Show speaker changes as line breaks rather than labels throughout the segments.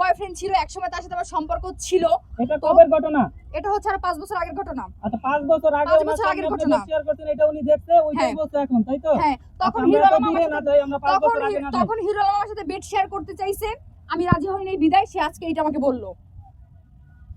Boyfriend ছিল একসময় তার সাথে আমার সম্পর্ক ছিল।
এটা কবের ঘটনা?
এটা হচ্ছে আর পাঁচ বছর আগের ঘটনা।
আচ্ছা পাঁচ বছর আগে
পাঁচ
ওনার
বছর আগের ঘটনা।
শেয়ার করছেন এটা উনি ওইটাই
হ্যাঁ।
বলছে এখন তাই তো?
হ্যাঁ তখন
আচ্ছা,
হিরো আলম আমার
দূরে না যাই আমরা পাঁচ
তখন
বছর আগে না
তখন হিরো আলম আমার সাথে বেড শেয়ার করতে চাইছে। আমি রাজি হইনি বিদায় সে আজকে এটা আমাকে বলল।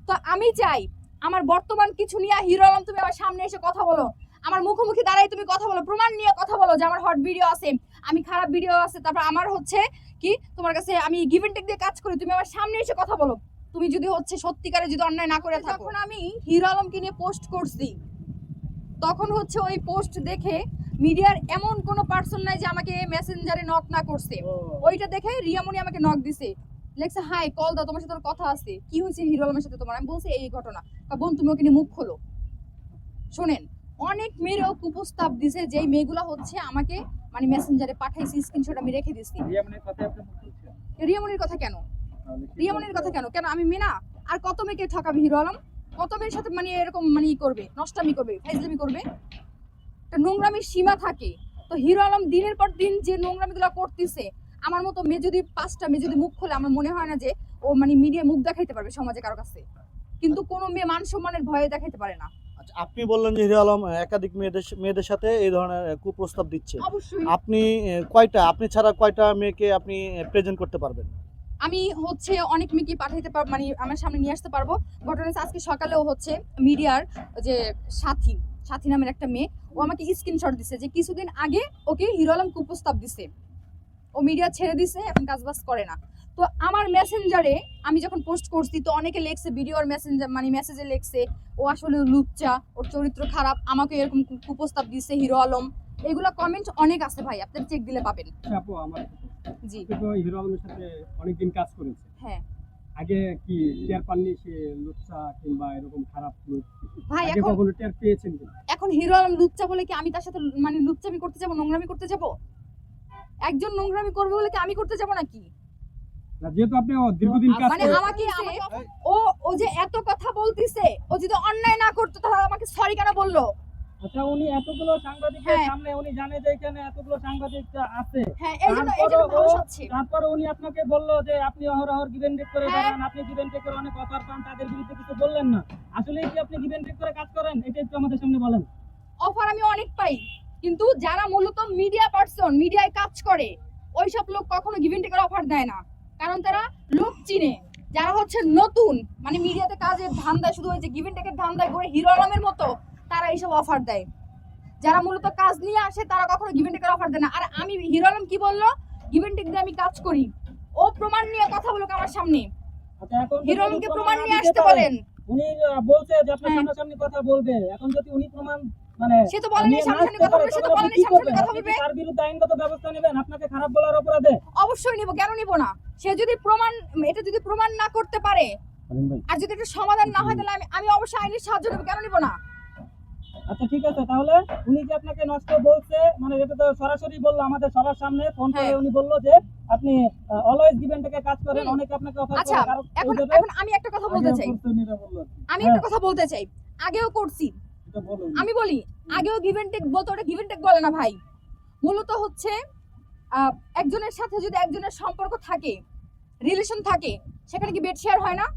তো আমি চাই আমার বর্তমান কিছু নিয়ে হিরো আলম তুমি আমার সামনে এসে কথা বলো। আমার মুখোমুখি দাঁড়াই তুমি কথা বলো প্রমাণ নিয়ে কথা বলো যে আমার হট ভিডিও আছে। আমি খারাপ ভিডিও আছে তারপর আমার হচ্ছে কি তোমার কাছে আমি গিভ টেক দিয়ে কাজ করি তুমি আমার সামনে এসে কথা বলো। তুমি যদি হচ্ছে সত্যিকারে যদি অন্যায় না করে থাকো। তখন আমি হিরো আলমকে নিয়ে পোস্ট করছি তখন হচ্ছে ওই পোস্ট দেখে মিডিয়ার এমন কোনো পার্সন নাই যে আমাকে মেসেঞ্জারে নক না করছে। ওইটা দেখে রিয়ামণি আমাকে নক দিছে। লেখছে হাই কল দাও তোমার সাথে কথা আছে। কি হয়েছে হিরো আলমের সাথে তোমার? আমি বলছি এই ঘটনা। বোন তুমি ওকে নিয়ে মুখ খোলো। শোনেন অনেক মেয়েরও কুপ্রস্তাব দিছে যেই মেয়েগুলো হচ্ছে আমাকে মানে মেসেঞ্জারে পাঠাইছি স্ক্রিনশট আমি রেখে দিছি।
রিয়ামনের কথা
কেন? রিয়ামণির কথা কেন? কেন আমি মেয়ে না? আর কত মেয়েকে ঠকাবে হিরো আলম? কত মেয়ের সাথে মানে এরকম মানে করবে নষ্টামি করবে ফাইজলামি করবে? একটা নোংরামির সীমা থাকে। তো হিরো আলম দিনের পর দিন যে নোংরামিগুলো করতেছে আমার মতো মেয়ে যদি পাঁচটা মেয়ে যদি মুখ খোলে আমার মনে হয় না যে ও মানে মিডিয়া মুখ দেখাইতে পারবে সমাজে কারও কাছে। কিন্তু কোনো মেয়ে মান সম্মানের ভয়ে দেখাইতে পারে না।
আপনি বললেন যে হিরো আলম একাধিক মেয়েদের মেয়েদের সাথে এই ধরনের কুপ্রস্তাব দিচ্ছে। আপনি কয়টা আপনি ছাড়া কয়টা মেয়েকে আপনি প্রেজেন্ট করতে পারবেন?
আমি হচ্ছে অনেক মেয়েকে পাঠাইতে পারব মানে আমার সামনে নিয়ে আসতে পারব। ঘটনা আজকে সকালেও হচ্ছে মিডিয়ার যে সাথী সাথী নামের একটা মেয়ে ও আমাকে স্ক্রিনশট দিছে যে কিছুদিন আগে ওকে হিরো আলম কুপ্রস্তাব দিছে। ও মিডিয়া ছেড়ে দিছে এখন কাজবাজ করে না। তো আমার মেসেঞ্জারে আমি যখন পোস্ট করছি তো অনেকে লেখছে ভিডিওর মেসেঞ্জার মানে মেসেজে লেখছে ও আসলে লুচ্চা ওর চরিত্র খারাপ আমাকে এরকম কুপ্রস্তাব দিছে হিরো আলম। এগুলো কমেন্ট অনেক আছে ভাই আপনার চেক দিলে পাবেন।
আচ্ছা আপু আমার
জি।
তো হিরো আলমের সাথে অনেকদিন কাজ করেছে।
হ্যাঁ।
আগে কি টের পাননি সে লুচ্চা কিংবা এরকম খারাপ লোক?
ভাই এখন
কখনো টের পেয়েছেন
এখন হিরো আলম লুচ্চা বলে কি আমি তার সাথে মানে লুচ্চামি করতে যাব নোংরামি করতে যাব? একজন নোংরামি করবে বলে কি আমি করতে যাব নাকি?
যেহেতু আপনি দীর্ঘদিন কাজ
মানে আমাকে ও ও যে এত কথা বলতিছে ও যদি অন্যায় না করতো তাহলে আমাকে সরি কেন বলল?
আচ্ছা উনি এতগুলো সাংবাদিকের
হ্যাঁ।
সামনে উনি জানে যে এখানে এতগুলো সাংবাদিক আছে।
হ্যাঁ এই জন্য এই জন্য
তারপরও
ভালো
ও-
হচ্ছে
তারপরে উনি আপনাকে বলল যে আপনি অহরহর গিভেন টেক করে
হ্যাঁ।
বেড়ান আপনি গিভেন টেকের অনেক অফার পান তাদের বিরুদ্ধে কিছু বললেন না। আসলে কি আপনি গিভেন টেক করে কাজ করেন? এটা একটু আমাদের সামনে বলেন।
অফার আমি অনেক পাই। কিন্তু যারা মূলত মিডিয়া পার্সন মিডিয়ায় কাজ করে ওইসব লোক কখনো গিভেন টেকের অফার দেয় না। কারণ তারা লোক চিনে। যারা হচ্ছে নতুন মানে মিডিয়াতে কাজের ধান্দায় শুধু যে গিভেন টেকের ধান্দায় করে হিরো আলমের মতো তারা এইসব অফার দেয়। যারা মূলত কাজ নিয়ে আসে তারা কখনো গিভেন টেকের অফার দেয় না। আর আমি হিরো আলম কি বলল? গিভেন টেক দিয়ে আমি কাজ করি। ও প্রমাণ নিয়ে কথা বলুক আমার সামনে।
আচ্ছা
হিরো আলমকে
প্রমাণ
নিয়ে আসতে বলেন।
উনি বলছে যে আপনার
হ্যাঁ।
সামনাসামনি কথা বলবে। এখন যদি উনি প্রমাণ মানে
সে তো বলেনি সামনাসামনি কথা বলবে সে তো বলেনি সামনাসামনি কথা বলবে।
তার বিরুদ্ধে আইনগত ব্যবস্থা নেবেন? আপনাকে খারাপ বলার অপরাধে?
অবশ্যই নিব কেন নিব না? সে যদি প্রমাণ এটা যদি প্রমাণ না করতে পারে আর যদি একটা সমাধান না হয় তাহলে আমি আমি অবশ্যই আইনের সাহায্য নেব। কেন নিব না?
আচ্ছা ঠিক আছে। তাহলে উনি যে আপনাকে নষ্ট বলছে মানে এটা তো সরাসরি বলল আমাদের সবার সামনে ফোন করে
হ্যাঁ।
উনি বলল যে আপনি অলওয়েজ গিভেন থেকে কাজ করেন অনেকে আপনাকে অফার
আচ্ছা, এখন এখন আমি একটা কথা বলতে চাই। আমি
হ্যাঁ।
একটা কথা বলতে চাই। আগেও করছি। আমি বলি আগেও গিভেন টেক বলতো ওটা গিভ এন্ড টেক বলে না ভাই। মূলত হচ্ছে একজনের সাথে যদি একজনের সম্পর্ক থাকে রিলেশন থাকে সেখানে কি বেড শেয়ার হয় না?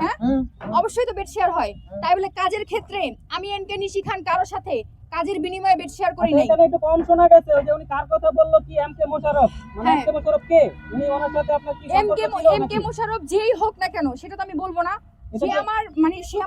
হ্যাঁ অবশ্যই তো বেড শেয়ার হয়। তাই বলে কাজের ক্ষেত্রে আমি এনকে নিশি খান কারোর সাথে কাজের বিনিময়ে বেড শেয়ার করি
আচ্ছা,
নাই।
এখানে একটু কম শোনা গেছে ওই যে উনি কার কথা বলল কি এম কে মোশারফ? মানে
হ্যাঁ।
এম কে মোশারফ কে? উনি ওনার সাথে আপনার কি সম্পর্ক ছিল?
মোশাররফ যেই হোক না কেন সেটা তো আমি বলব না। সে আমার মানে সে